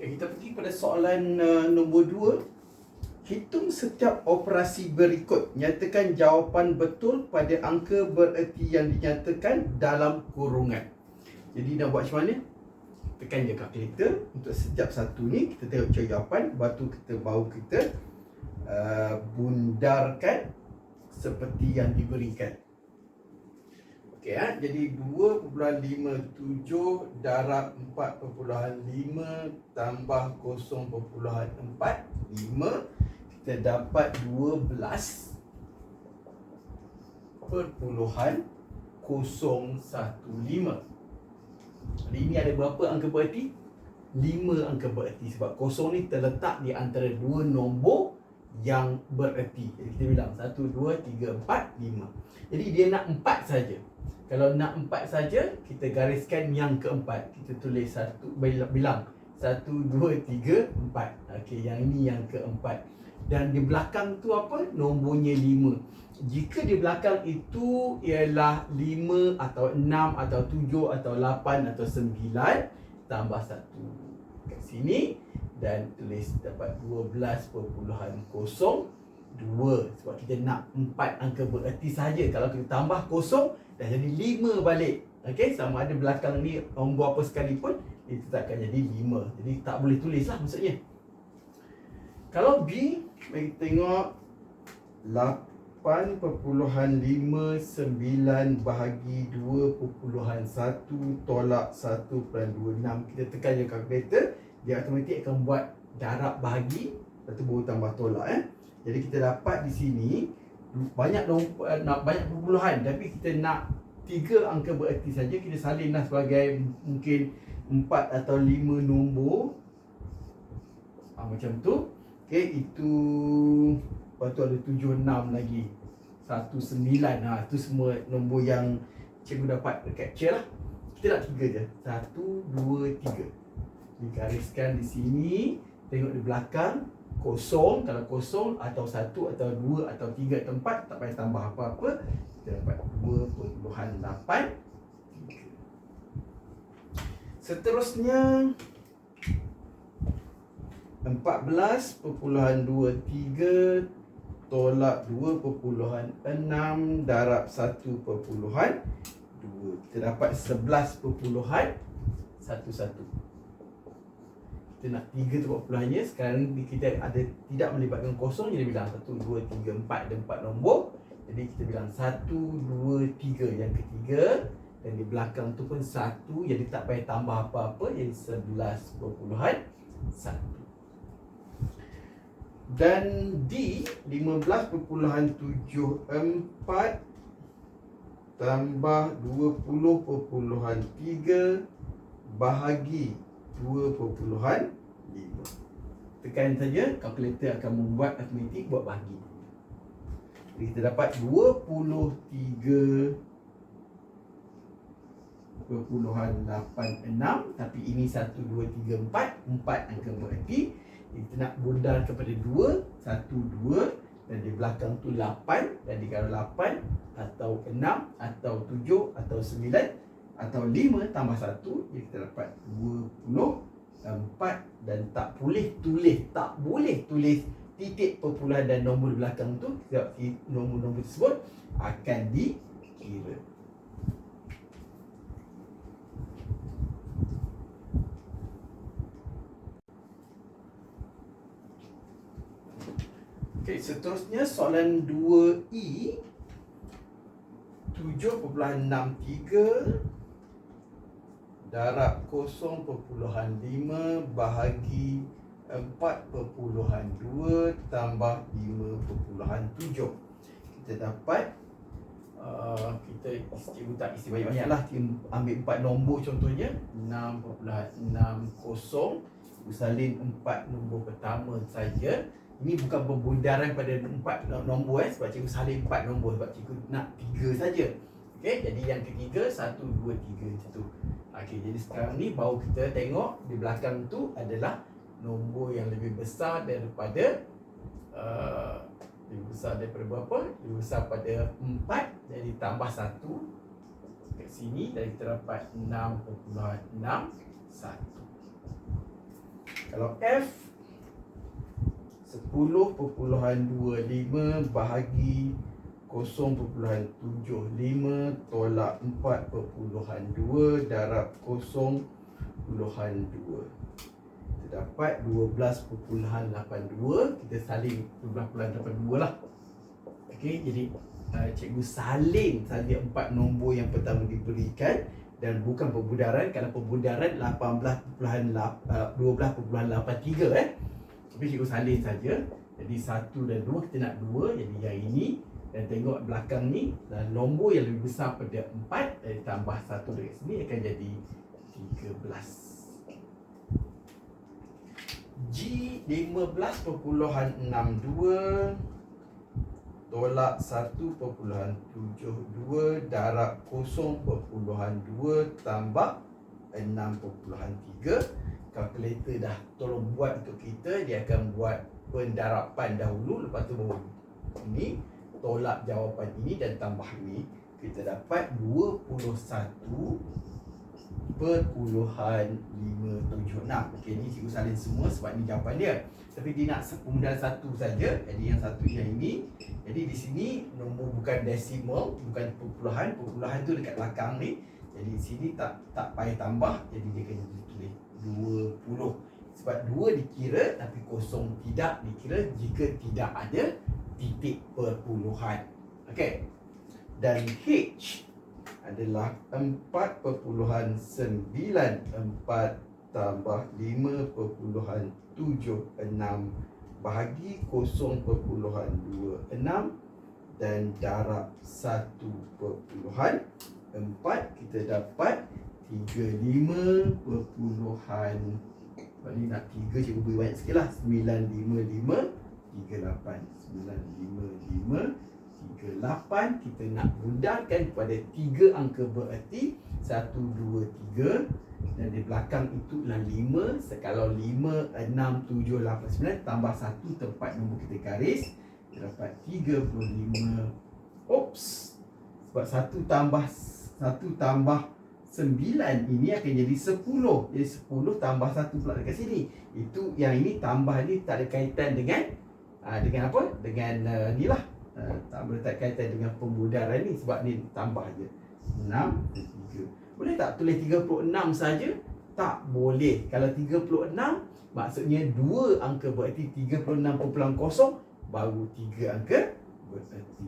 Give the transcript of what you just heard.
Okay, kita pergi pada soalan uh, nombor 2. Hitung setiap operasi berikut. Nyatakan jawapan betul pada angka bererti yang dinyatakan dalam kurungan. Jadi nak buat macam mana? Tekan je kalkulator untuk setiap satu ni kita tengok cari jawapan, lepas tu kita baru kita uh, bundarkan seperti yang diberikan. Okey ha? jadi 2.57 darab 4.5 tambah 0.45 kita dapat 12 perpuluhan 015 Jadi ini ada berapa angka bererti? 5 angka bererti sebab kosong ni terletak di antara dua nombor yang bererti. Jadi kita bilang 1 2 3 4 5. Jadi dia nak 4 saja. Kalau nak 4 saja, kita gariskan yang keempat. Kita tulis satu bilang 1 2 3 4. Okey, yang ini yang keempat dan di belakang tu apa nombornya 5 jika di belakang itu ialah 5 atau 6 atau 7 atau 8 atau 9 tambah 1 kat sini dan tulis dapat 12.02 sebab kita nak 4 angka bererti saja kalau kita tambah kosong dah jadi 5 balik. Okey sama ada belakang ni nombor apa sekalipun itu takkan jadi 5 jadi tak boleh tulis lah maksudnya. Kalau B Mari tengok 8.59 bahagi 2.1 tolak 1.26 Kita tekan je kalkulator Dia automatik akan buat darab bahagi Lepas tu baru tambah tolak eh. Jadi kita dapat di sini banyak nombor, nak banyak perpuluhan tapi kita nak tiga angka bererti saja kita salinlah sebagai mungkin empat atau lima nombor. Ha, macam tu. Okay, itu Lepas tu ada tujuh enam lagi. Satu sembilan. Ha, Itu semua nombor yang Cikgu dapat capture lah. Kita nak tiga je. Satu, dua, tiga Digariskan di sini Tengok di belakang Kosong Kalau kosong Atau satu Atau dua Atau tiga Atau empat Tak payah tambah apa-apa Kita dapat dua perpuluhan lapan. Seterusnya 14.23 tolak 2.6 darab 1.2 kita dapat 11.11 nak 3 tu perpuluhannya sekarang kita ada tidak melibatkan kosong jadi bilang 1, 2, 3, 4 ada 4 nombor. Jadi kita bilang 1, 2, 3 yang ketiga dan di belakang tu pun 1 jadi tak payah tambah apa-apa jadi 11.1 dan D 15.74 tambah 20.3 bahagi 2.5 tekan saja kalkulator akan membuat automatik buat bahagi jadi kita dapat 23 0.86 tapi ini 1 2 3 4 4 angka berarti kita nak bundar kepada 2 1 2 dan di belakang tu 8 dan kalau 8 atau 6 atau 7 atau 9 atau 5 tambah 1 jadi kita dapat 20 4 dan tak boleh tulis tak boleh tulis titik perpuluhan dan nombor belakang tu sebab nombor-nombor tersebut akan dikira. Okey, seterusnya soalan 2E 7.63 darab 0.5 bahagi 4.2 tambah 5.7 kita dapat uh, kita cikgu tak isi banyak-banyak lah. Ambil 4 nombor contohnya. 6.60 salin 4 nombor pertama saja. Ini bukan pembundaran pada empat nombor eh sebab cikgu salin empat nombor sebab cikgu nak tiga saja. Okey, jadi yang ketiga satu dua tiga macam tu. Okey, jadi sekarang ni baru kita tengok di belakang tu adalah nombor yang lebih besar daripada uh, lebih besar daripada berapa? Lebih besar pada empat jadi tambah satu kat sini dari kita dapat 6.61 Kalau F 10.25 bahagi 0.75 tolak 4.2 darab 0.2 Kita dapat 12.82 Kita salin 12.82 lah. Okey, jadi uh, cikgu salin saja empat nombor yang pertama diberikan dan bukan perbudaran. Kalau perbudaran 18.8 uh, 12.83 eh. Tapi cikgu salin saja. Jadi satu dan dua kita nak dua. Jadi yang ini dan tengok belakang ni dan nombor yang lebih besar pada empat dan tambah satu dari sini akan jadi 13 G 15.62 tolak 1.72 darab 0.2 tambah 6.3 kalkulator dah tolong buat untuk kita dia akan buat pendarapan dahulu lepas tu baru ini tolak jawapan ini dan tambah ini kita dapat 21 perpuluhan 576 Okey ni cikgu salin semua sebab ni jawapan dia. Tapi dia nak kemudian satu saja. Jadi yang satu yang ini Jadi di sini nombor bukan desimal Bukan perpuluhan. Perpuluhan tu dekat belakang ni. Jadi di sini tak tak payah tambah. Jadi dia kena ditulis 20 Sebab 2 dikira tapi kosong tidak dikira Jika tidak ada titik perpuluhan. Okey. Dan H adalah 4.94 tambah 5.76 bahagi 0.26 dan darab 1.4 kita dapat 35 perpuluhan. Sebab ni nak 3 cikgu beri banyak sikit lah. 955 38 955 38 kita nak mudahkan kepada 3 angka bererti 1, 2, 3 dan di belakang itu adalah 5 kalau 5, 6, 7, 8, 9 tambah 1 tempat nombor kita garis. Kita dapat 35 Oops. Sebab 1 tambah 1 tambah 9 ini akan jadi 10 jadi 10 tambah 1 pula dekat sini. Itu yang ini tambah ni tak ada kaitan dengan uh, dengan apa? Dengan uh, ni lah. Uh, tak boleh tak kaitan dengan pemudaran ni sebab ni tambah je. 6 dan 3 boleh tak tulis 36 saja? Tak boleh. Kalau 36 maksudnya 2 angka berarti 36.0 baru 3 angka berarti